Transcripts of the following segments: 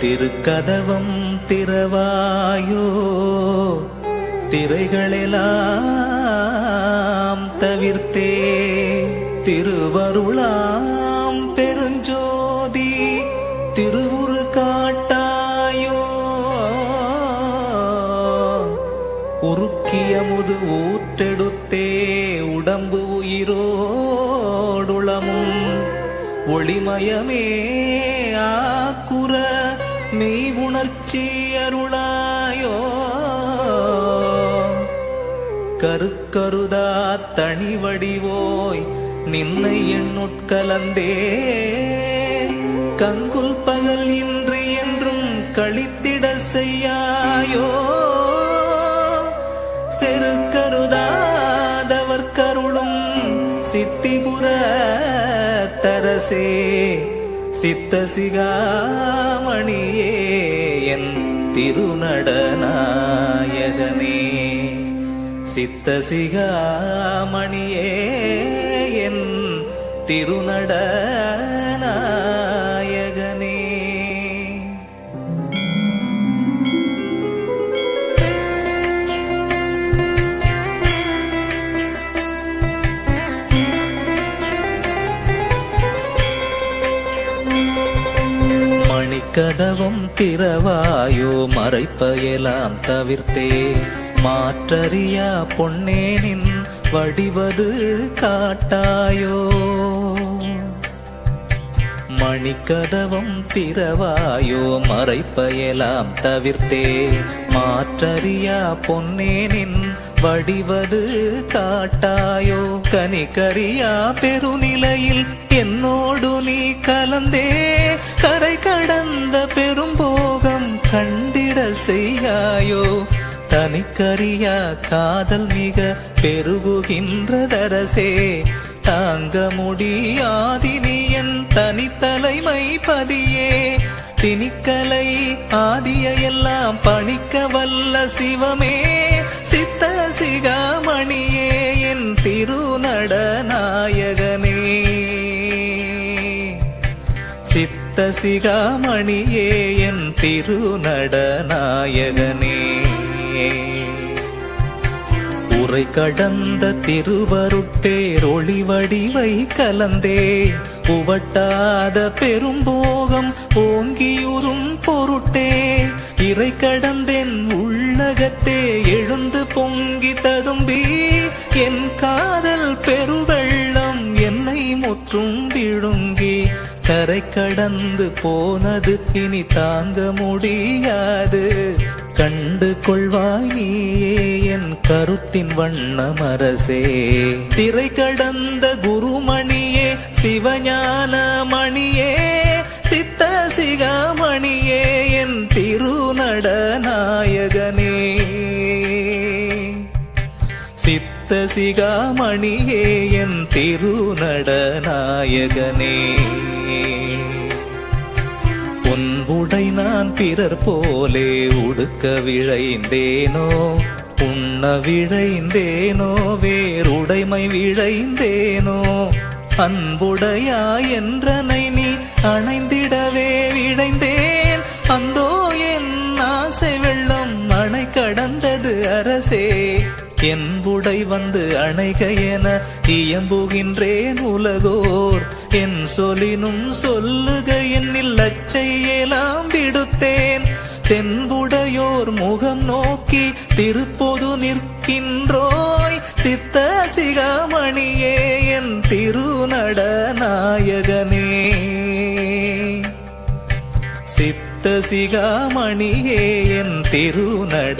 திருக்கதவம் திறவாயோ? திரைகளெல்லாம் தவிர்த்தே திருவருளாம் பெருஞ்சோதி திருவுரு காட்டாயோ? உருக்கிய முது ஊற்றெடுத்தே உடம்பு உயிரோடுளமும் ஒளிமயமே ஆக்குற மெய் உணர்ச்சி அருளாயோ? கருக்கருதா தனி வடிவோய் நின்னை எண்ணுட்கலந்தே கங்குல் பகல் இன்று என்றும் கழித்திட செய்யாயோ? செருக்கருதாதவர் கருளும் சித்திபுர தரசே. சித்த சிகாமணியே என் திருநடநாயகனே. சித்த சிகாமணியே என் திருநட கதவும் திறவாயோ மறைப்பயலாம் தவிர்த்தே. மாற்றறியா பொன்னேனின் வடிவது காட்டாயோ. மணிக்கதவம் திறவாயோ மறைப்பயலாம் தவிர்த்தே. மாற்றறியா பொன்னேனின் வடிவது காட்டாயோ. கனிகரியா பெருநிலையில் தனிக்கரியா காதல் மிக பெருகுகின்றதரசே. தாங்க முடியாதினி என் தனித்தலைமை பதியே. திணிக்கலை ஆதிய எல்லாம் பணிக்க வல்ல சிவமே. சித்த சிகாமணியே என் திருநடநாயகனே. சித்த சிகாமணியே என் திருநட நாயகனே உரை கடந்த திருவருட்டேர் ஒளி வடிவை கலந்தே. புவட்டாத பெரும்போகம் ஓங்கியுறும் பொருட்டே. இறை கடந்தென் உள்ளகத்தே எழுந்து பொங்கி ததும்பி. என் காதல் பெருவெள்ளம் என்னை முற்றும் விழுங்கி. கரை கடந்து போனது இனி தாங்க முடியாது. கண்டு கொள்வாய் நீயே என் கருத்தின் வண்ணமரசே. திரை கடந்த குருமணியே சிவஞான மணியே சித்த சிகாமணியே என் திருநட நாயகனே சித்த சிகாமணியே என் திருநட நாயகனே உன்புடை நான் பிறர் போலே உடுக்க விழைந்தேனோ? உண்ண விழைந்தேனோ? வேறுடைமை விழைந்தேனோ? அன்புடையா என்றனை நீ அணைந்திடவே விழைந்தேன். அந்தோ என் ஆசை வெள்ளம் அணை கடந்தது அரசே. என் உடை வந்து அணைக என இயம்புகின்றேன் உலகோர். என் சொலினும் சொல்லுக என்னில் லச்சையெல்லாம் விடுத்தேன். தென்புடையோர் முகம் நோக்கி திருப்பொது நிற்கின்றோய். சித்த சிகாமணியே என் திருநட நாயகனே சிகாமணியே என் திருநடநாயகனே.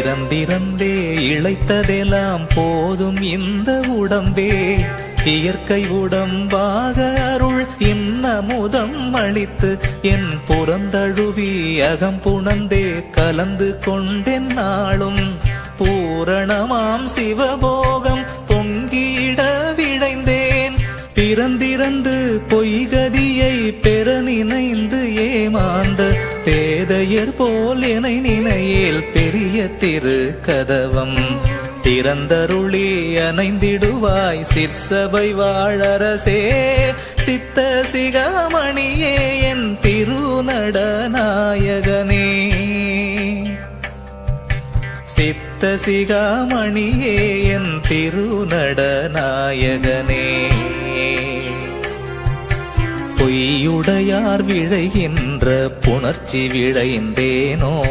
இறந்திறந்தே இழைத்ததெல்லாம் போதும் இந்த உடம்பே. இயற்கை உடம்பாக அருள் இன்னமுதம் அளித்து என் புறந்தழுவி அகம் புணந்தே கலந்து கொண்டென் நாளும். பூரணமாம் சிவபோகம் பொங்கிட விழைந்தேன். பிறந்திறந்து பொய்கதியை பெற நினைந்து ஏமாந்த பேதையர் போல் என நினையில் பெரிய திரு கதவம் திறந்தருளி அணைந்திடுவாய். சிற்சபை வாழரசே சித்த சிகாமணியே என் திருநடநாயகனே. சித்த சிகாமணியே என் திருநடநாயகனே. பொய்யுடையார் விழைகின்ற புணர்ச்சி விழைந்தேனோ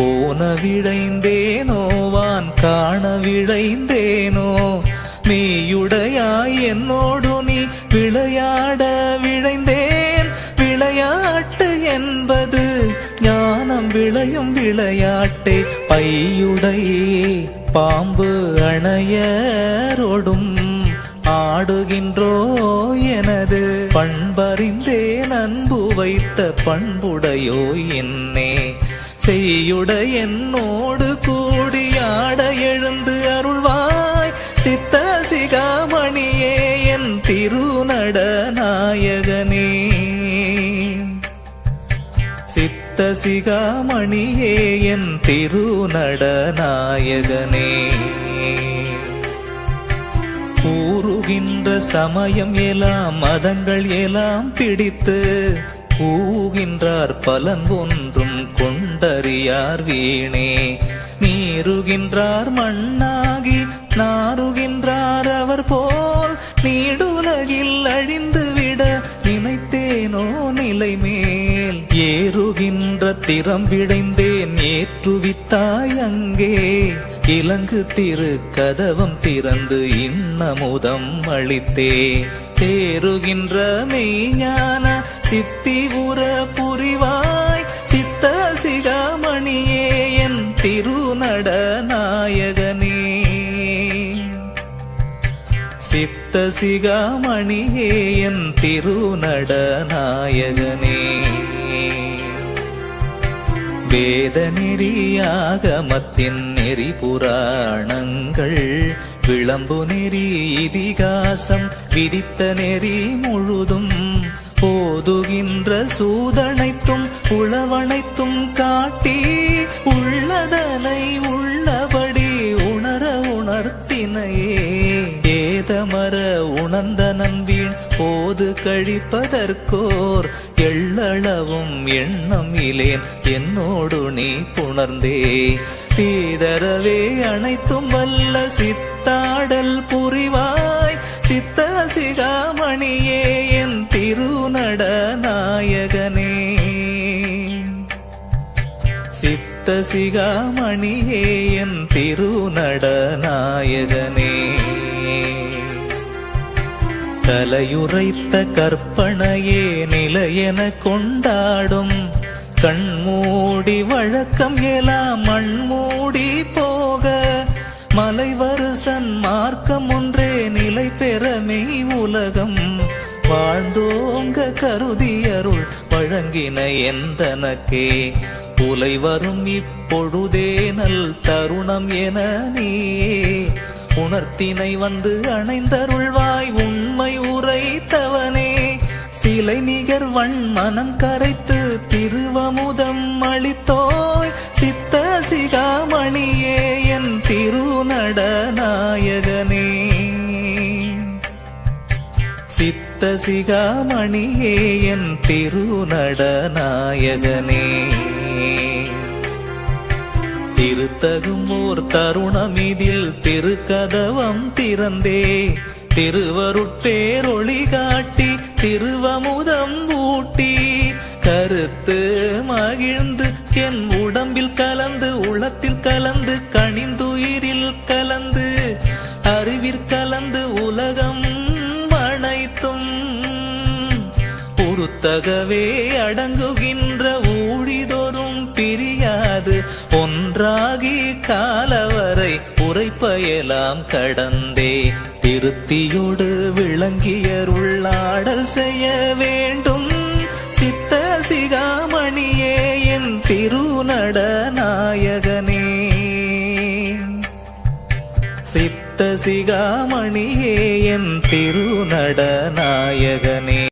போன விழைந்தேனோ வான் காண விழைந்தேனோ நீயுடையாய் என்னோடு நீ விளையாட விழைந்தேன். விளையாட்டு என்பது ஞானம் விளையும் விளையாட்டே பையுடையே பாம்பு அணையரோடும் ஆடுகின்றோ எனது பண்பறிந்தே அன்பு வைத்த பண்புடையோ என்னே. செய்யுட என்னோடு கூடியாட எழுந்து அருள்வாய். சித்த சிகாமணியே என் திருநட நாயகனே சித்த சிகாமணியே என் திருநட நாயகனே கூறுகின்ற சமயம் எல்லாம் மதங்கள் எல்லாம் பிடித்து கூகின்றார் பலன் ஒன்றும் கண்டறியார் வீணே. நீருகின்றார் மண்ணாகி நாருகின்றார் அவர் போல். நீடுலகில் அழிந்து விட நினைத்தேனோ நிலை மேல் ஏறுகின்ற திறம் விடைந்தேன் ஏற்றுவித்தாய் அங்கே. இலங்கு திரு கதவம் திறந்து இன்னமுதம் அளித்தே. தேறுகின்ற மெய்ஞான சித்தி உற புரிவா என் திருநடநாயகனே. சித்த சிகாமணியே என் திருநடநாயகனே. வேத நெறியாகமத்தின் நெறி புராணங்கள் விளம்பு நெறி இதிகாசம் விதித்த நெறி முழுதும் போதுகின்ற சூதனைத்தும் உளவனைத்தும் காட்டி உள்ளதனை உள்ளபடி உணர உணர்த்தினையே. ஏதமர உணர்ந்த நம்பீன் போது கழிப்பதற்கோர் எள்ளளவும் எண்ணம் இலேன் என்னோடு நீ புணர்ந்தே. தீதரவே அனைத்தும் வல்ல சித்தாடல் புரிவாய். சித்த சிகாமணியே என் திருநடநாயகனே. சித்த சிகாமணியே என் திருநடநாயகனே. தலையுரைத்த கற்பனையே நிலையென கொண்டாடும். கண்மூடி வழக்கம் எலாம் மண்மூடி போக. மலைவரசன் மார்க்கம் ஒன்றே நிலை பெறமை உலகம். வாழ்ந்தோங்க கருதியருள் வழங்கின எந்தனக்கே. உலை வரும் இப்பொழுதே நல் தருணம் என நீ உணர்த்தினை வந்து அணைந்தருள்வாய் உண்மை உரைத்தவனே. சிலை நிகர் வண் மனம் கரைத்து திருவமுதம் அளித்தோய். சித்த சிகாமணியே என் திருநடநாயகனே. சித்த சிகாமணியே என் திருநடநாயகனே. திருத்தகும் ஓர் தருணம் இதில் திருக்கதவம் திறந்தே. திருவருட்பேரொளி காட்டி திருவமுதம் ஊட்டி. கருத்து மகிழ்ந்து என் உடம்பில் கலந்து உளத்தில் கலந்து உரைப்பயலாம் கடந்தே திருத்தியோடு விளங்கியருள்ளாடல் செய்ய வேண்டும். சித்த சிகாமணியே என் திருநட நாயகனே சித்த சிகாமணியே என் திருநட நாயகனே